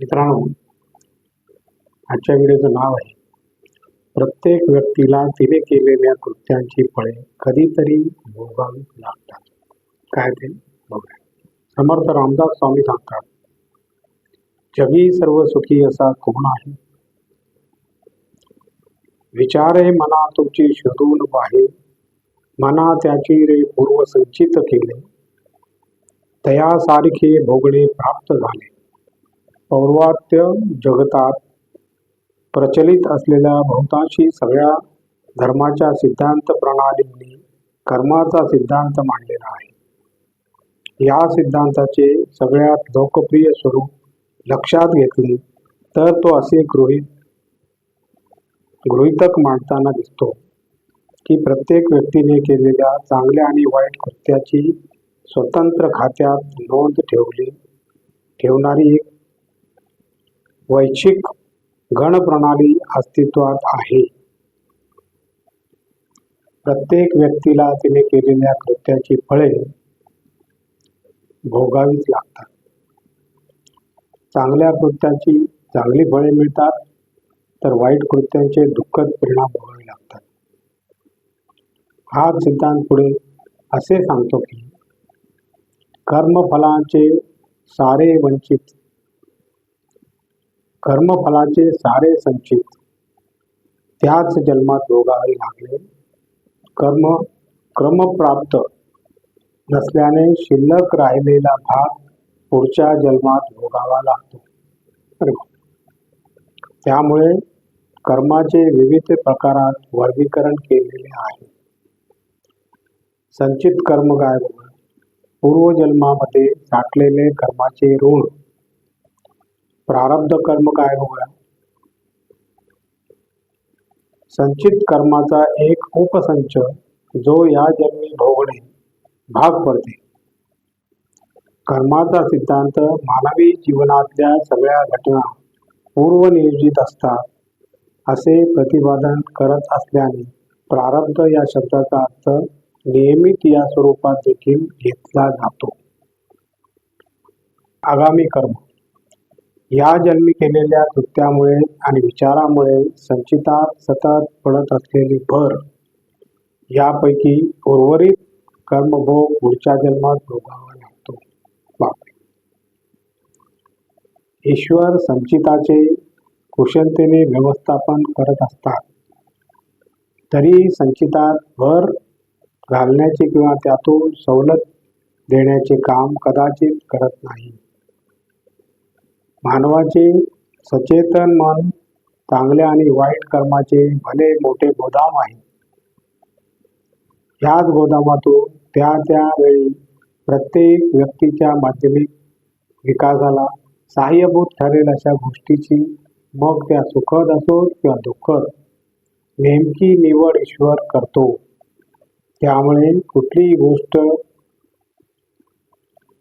मित्रांनो आजच्या व्हिडिओचं नाव आहे प्रत्येक व्यक्तीला तिने केलेल्या कृत्यांची फळे कधीतरी भोगावी लागतात. काय ते? बघूया. समर्थ रामदास स्वामी सांगतात जगी सर्व सुखी असा कोण आहे? विचार हे मना तुमची शोधून पाहे. मना त्याची रे पूर्व संचित केले. तयासारखे भोगणे प्राप्त झाले. पौर्वात्य जगतात प्रचलित असलेल्या बहुतांशी सगळ्या धर्माच्या सिद्धांत प्रणालींनी कर्माचा सिद्धांत मांडलेला आहे. या सिद्धांताचे सगळ्यात लोकप्रिय स्वरूप लक्षात घेतले तर तो असे गृहित गृहितक मांडताना दिसतो की प्रत्येक व्यक्तीने केलेल्या चांगल्या आणि वाईट कृत्याची स्वतंत्र खात्यात नोंद ठेवली ठेवणारी एक वैश्विक गणप्रणाली अस्तित्वात आहे. प्रत्येक व्यक्तीला तिने केलेल्या कृत्याची फळे भोगावीच लागतात. चांगल्या कृत्याची चांगली फळे मिळतात तर वाईट कृत्यांचे दुःखद परिणाम भोगावे लागतात. हा सिद्धांत पुढे असे सांगतो की कर्मफलांचे सारे वंचित कर्मफलाचे सारे संचित त्याच जन्मात भोगावे लागले. कर्म क्रमप्राप्त नसल्याने शिल्लक राहिलेला भाग पुढच्या जन्मात भोगावा लागतो. त्यामुळे कर्माचे विविध प्रकारात वर्गीकरण केलेले आहे. संचित कर्म काय पूर्वजन्मामध्ये साठलेले कर्माचे ऋण प्रारब्ध कर्म काय बघा संचित कर्माचा एक उपसंच जो या जन्मी भोगणे भाग पडते. कर्माचा सिद्धांत मानवी जीवनातल्या सगळ्या घटना पूर्वनियोजित असतात असे प्रतिपादन करत असल्याने प्रारब्ध या शब्दाचा अर्थ नियमित या स्वरूपात देखील घेतला जातो. आगामी कर्म या जन्मी केलेल्या कृत्यामुळे आणि विचारामुळे संचिता सतत पडत असलेली भर यापैकी उर्वरित कर्मभोग पुढच्या जन्मात भोगावा लागतो. बापरे. ईश्वर संचिताचे कुशलतेने व्यवस्थापन करत असतात. तरी संचितात भर घालण्याचे किंवा त्यातून सवलत देण्याचे काम कदाचित करत नाही. मानवाचे सचेतन मन चांगल्या आणि वाईट कर्माचे भले मोठे गोदाम आहे. ह्याच गोदामातून त्या त्या वेळी प्रत्येक व्यक्तीच्या माध्यमिक विकासाला सहाय्यभूत ठरेल अशा गोष्टीची मग त्या सुखद असो किंवा दुःखद नेमकी निवड ईश्वर करतो. त्यामुळे कुठलीही गोष्ट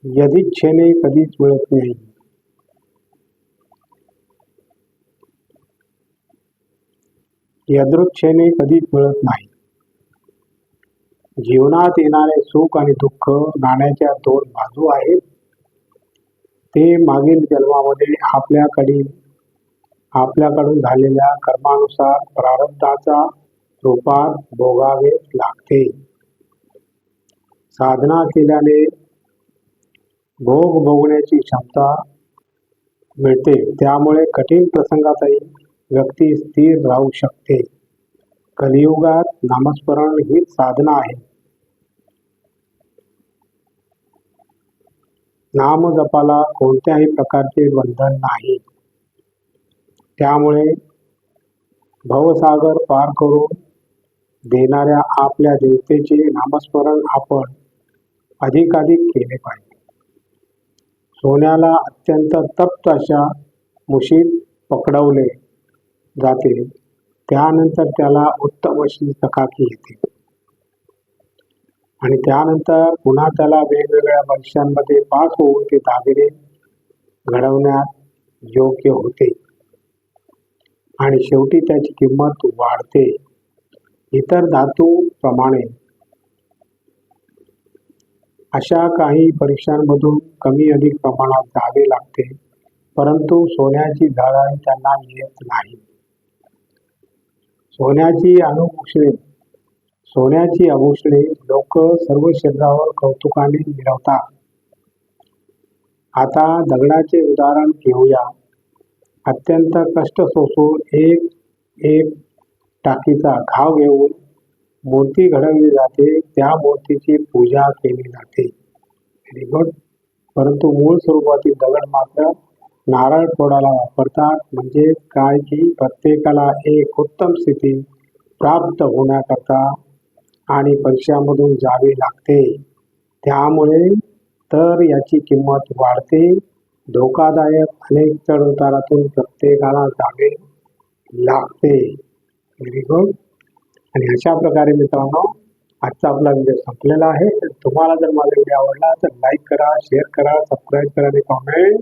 यदिच्छेने कधीच मिळत नाही. यदृच्छेने कधीच मिळत नाही. जीवनात येणारे सुख आणि दुःख नाण्याच्या दोन बाजू आहेत. ते मागील जन्मामध्ये आपल्याकडे आपल्याकडून झालेल्या कर्मानुसार प्रारब्धाचा रूपात भोगावे लागते. साधना केल्याने भोग भोगण्याची क्षमता मिळते. त्यामुळे कठीण प्रसंगातही व्यक्ती स्थिर राहू शकते. कलियुगात नामस्मरण हीच साधना आहे. नामजपाला कोणत्याही प्रकारचे बंधन नाही. त्यामुळे भवसागर पार करून देणाऱ्या आपल्या देवतेचे नामस्मरण आपण अधिकाधिक केले पाहिजे. सोन्याला अत्यंत तप्त अशा मुशीत पकडवले. जाते. त्यानंतर त्याला उत्तम अशी चकाकी येते आणि त्यानंतर पुन्हा त्याला वेगवेगळ्या परीक्षांमध्ये पास होऊन ते दागिने घडवण्यात योग्य होते. आणि शेवटी त्याची किंमत वाढते. इतर धातूप्रमाणे अशा काही परीक्षांमधून कमी अधिक प्रमाणात जावे लागते परंतु सोन्याची झळाळी त्यांना येत नाही. सोन्याची अनुभूषणे सोन्याची आभूषणे लोक सर्व शरीरावर कौतुकाने मिळवतात आता दगडाचे उदाहरण घेऊया. अत्यंत कष्ट सोसून एक एक टाकीचा घाव घेऊन मूर्ती घडवली जाते. त्या मूर्तीची पूजा केली जाते. व्हेरी गुड परंतु मूळ स्वरूपातील दगड मात्र नारळ फोडायला वापरतात. म्हणजे काय की प्रत्येकाला एक उत्तम स्थिती प्राप्त होण्याकरता आणि परीक्षामधून जावे लागते. त्यामुळे तर याची किंमत वाढते. धोकादायक अनेक चढ उतारातून प्रत्येकाला जावे लागते. व्हेरी गुड आणि अशा प्रकारे मित्रांनो आजचा आपला व्हिडिओ संपलेला आहे. तर तुम्हाला जर माझा व्हिडिओ आवडला तर लाईक करा शेअर करा सबस्क्राईब करा आणि कॉमेंट